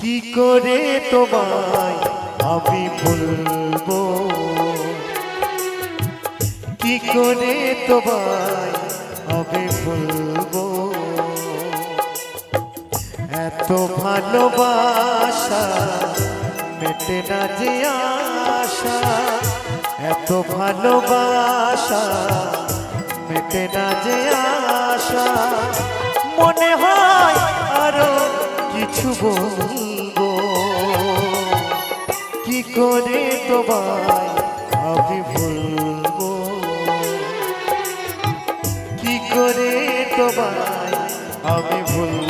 কি করে তোমায় আমি ভুলবো কি করে তোমায় আমি ভুলবো এত ভালোবাসা মেটে না যে আশা। এত ভালোবাসা মেটে না যে আশা। মনে হয় আরও বলব কি করে তোমায় আমি ভুলবো? কি করে তোমায় আমি ভুলবো?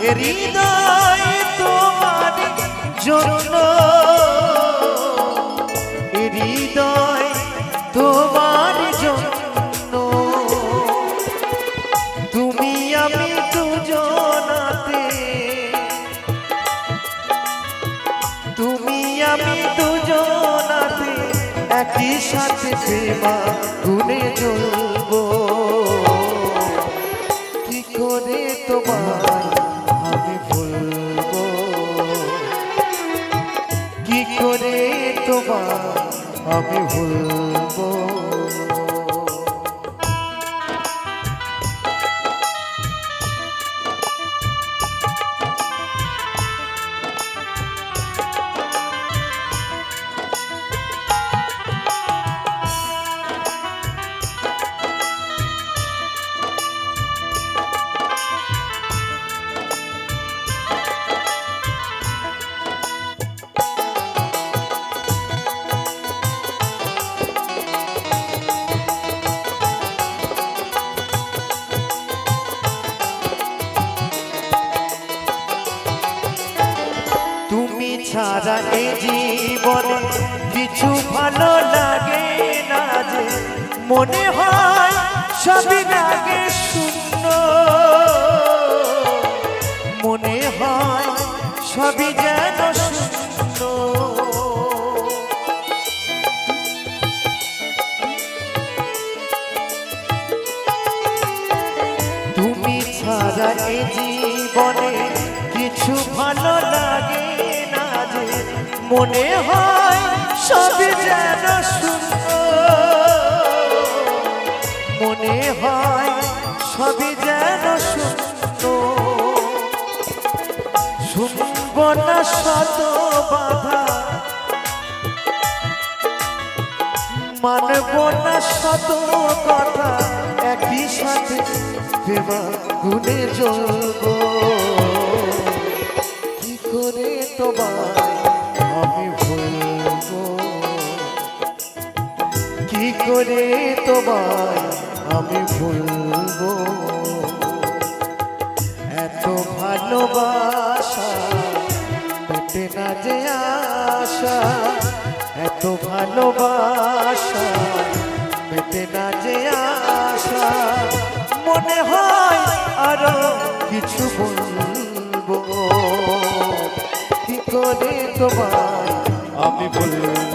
হৃদয় তোমার জন্য হৃদয় তোমার জন্য তুমি আমি দুজনাতে। তুমি আমি দুজনাতে একই সাথে প্রেমা গুনে জ্বলবো কি করে তোমায় তোমায় আমি ভুলবো। ছাড়া এই জীবনে কিছু ভালো লাগে না যে মনে হয় সবই লাগে শূন্য। মনে হয় সবই যেন শূন্য। তুমি ছাড়া এই জীবনে কিছু ভালো লাগে মনে হয় সবই যেন শূন্য মনে হয় সবই যেন শূন্য শুনব না শত বাধা। মানব না শত কথা। একই সাথে প্রেমা গুনে জ্বলব কি করে তোমায় করে তোমায় আমি ভুলবো। এত ভালোবাসা, পেটে না যে আশা। এত ভালোবাসা মেটে না যে আশা। মনে হয় আরও কিছু বলব। কি করে তোমায় আমি বলব